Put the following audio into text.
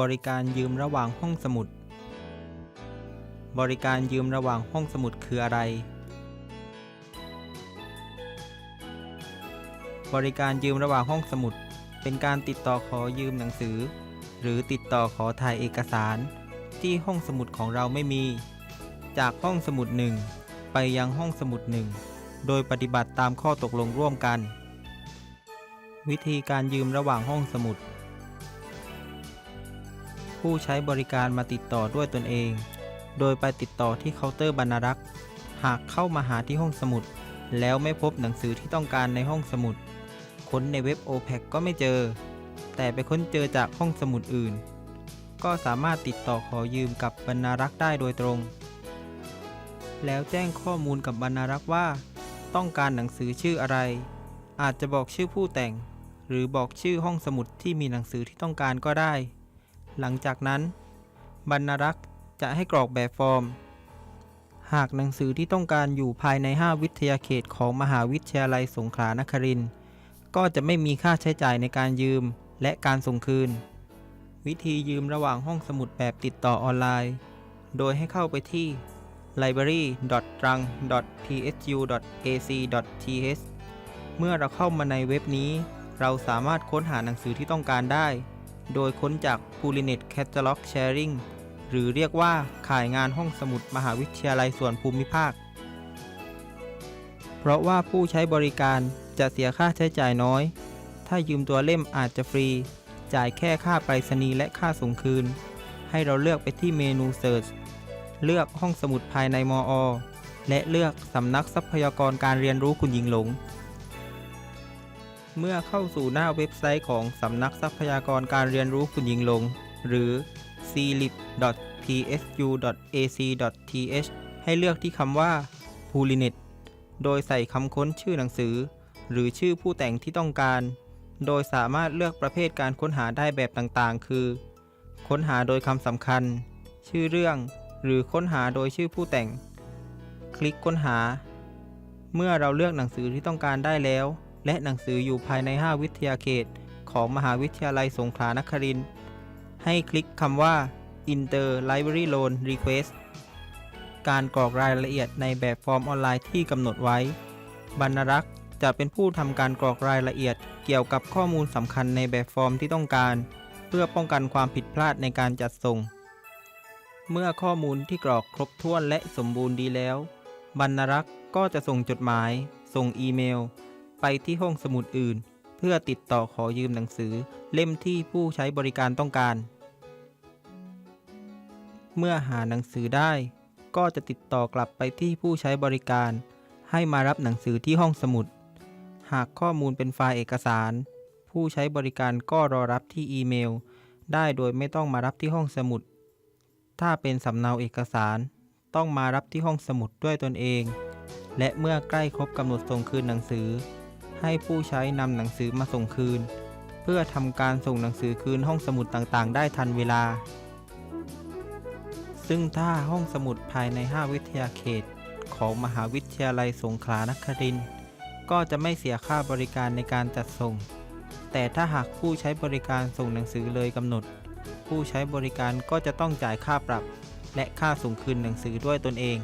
บริการยืมระหว่างห้องสมุด บริการยืมระหว่างห้องสมุดคืออะไร บริการยืมระหว่างห้องสมุด เป็นการติดต่อขอยืมหนังสือ หรือติดต่อขอถ่ายเอกสาร ที่ห้องสมุดของเราไม่มี จากห้องสมุดหนึ่งไปยังห้องสมุดหนึ่งโดยปฏิบัติตามข้อตกลงร่วมกัน วิธีการยืมระหว่างห้องสมุด ผู้ใช้บริการมาติดต่อด้วยตนเอง โดยไปติดต่อที่เคาน์เตอร์บรรณารักษ์ หากเข้ามาหาที่ห้องสมุด แล้วไม่พบหนังสือที่ต้องการในห้องสมุด ค้นในเว็บ OPEC ก็ไม่เจอ แต่ไปค้นเจอจากห้องสมุดอื่น ก็สามารถติดต่อขอยืมกับบรรณารักษ์ได้โดยตรง แล้วแจ้งข้อมูลกับบรรณารักษ์ว่า ต้องการหนังสือชื่ออะไร อาจจะบอกชื่อผู้แต่ง หรือบอกชื่อห้องสมุดที่มีหนังสือที่ต้องการก็ได้ หลังจากนั้น บรรณารักษ์จะให้กรอกแบบฟอร์ม หากหนังสือที่ต้องการอยู่ภายใน 5 วิทยาเขตของมหาวิทยาลัยสงขลานครินทร์ก็จะไม่มีค่าใช้จ่ายในการยืมและการส่งคืน วิธียืมระหว่างห้องสมุดแบบติดต่อออนไลน์ โดยให้เข้าไปที่ library.rang.tsu.ac.th เมื่อเราเข้ามาในเว็บนี้ เราสามารถค้นหาหนังสือที่ต้องการได้ โดยค้นจาก Pulinet Catalog Sharing หรือเรียกว่าขายงานห้องสมุดมหาวิทยาลัยส่วนภูมิภาค เพราะว่าผู้ใช้บริการจะเสียค่าใช้จ่ายน้อย ถ้ายืมตัวเล่มอาจจะฟรี จ่ายแค่ค่าไปรษณีย์และค่าส่งคืน ให้เราเลือกไปที่เมนู Search เลือกห้องสมุดภายในมอ และเลือกสำนักทรัพยากรการเรียนรู้คุณหญิงหลง เมื่อเข้าสู่หน้าเว็บไซต์ของสำนักทรัพยากรการเรียนรู้คุณหญิงลง หรือ clip.tsu.ac.th ให้เลือกที่คำว่า Pulinet โดยใส่คำค้นชื่อหนังสือ หรือชื่อผู้แต่งที่ต้องการ โดยสามารถเลือกประเภทการค้นหาได้แบบต่างๆ คือ ค้นหาโดยคำสำคัญ ชื่อเรื่อง หรือค้นหาโดยชื่อผู้แต่ง คลิกค้นหา เมื่อเราเลือกหนังสือที่ต้องการได้แล้ว และหนังสืออยู่ภายใน 5 วิทยาเขต ของมหาวิทยาลัยสงขลานครินทร์ให้คลิกคำว่า Inter Library Loan Request การกรอกรายละเอียดในแบบฟอร์มออนไลน์ที่กำหนดไว้ บรรรักษ์จะเป็นผู้ทำการกรอกรายละเอียดเกี่ยวกับข้อมูลสำคัญในแบบฟอร์มที่ต้องการ เพื่อป้องกันความผิดพลาดในการจัดส่ง เมื่อข้อมูลที่กรอกครบถ้วนและสมบูรณ์ดีแล้ว บรรรักษ์ก็จะส่งจดหมาย ส่งอีเมล ไปที่ห้องสมุดอื่น เพื่อติดต่อขอยืมหนังสือเล่มที่ผู้ใช้บริการต้องการ เมื่อหาหนังสือได้ ก็จะติดต่อกลับไปที่ผู้ใช้บริการ ให้มารับหนังสือที่ห้องสมุด หากข้อมูลเป็นไฟล์เอกสาร ผู้ใช้บริการก็รอรับที่อีเมล ได้โดยไม่ต้องมารับที่ห้องสมุด ถ้าเป็นสำเนาเอกสาร ต้องมารับที่ห้องสมุดด้วยตนเองและเมื่อใกล้ครบกำหนดส่งคืนหนังสือ ให้ผู้ใช้นำหนังสือมาส่งคืน เพื่อทำการส่งหนังสือคืนห้องสมุดต่างๆ ได้ทันเวลา ซึ่งถ้าห้องสมุดภายใน 5 วิทยาเขต ของมหาวิทยาลัยสงขลานครินทร์ก็จะไม่เสียค่าบริการในการจัดส่ง แต่ถ้าหากผู้ใช้บริการส่งหนังสือเลยกำหนด ผู้ใช้บริการก็จะต้องจ่ายค่าปรับ และค่าส่งคืนหนังสือด้วยตนเอง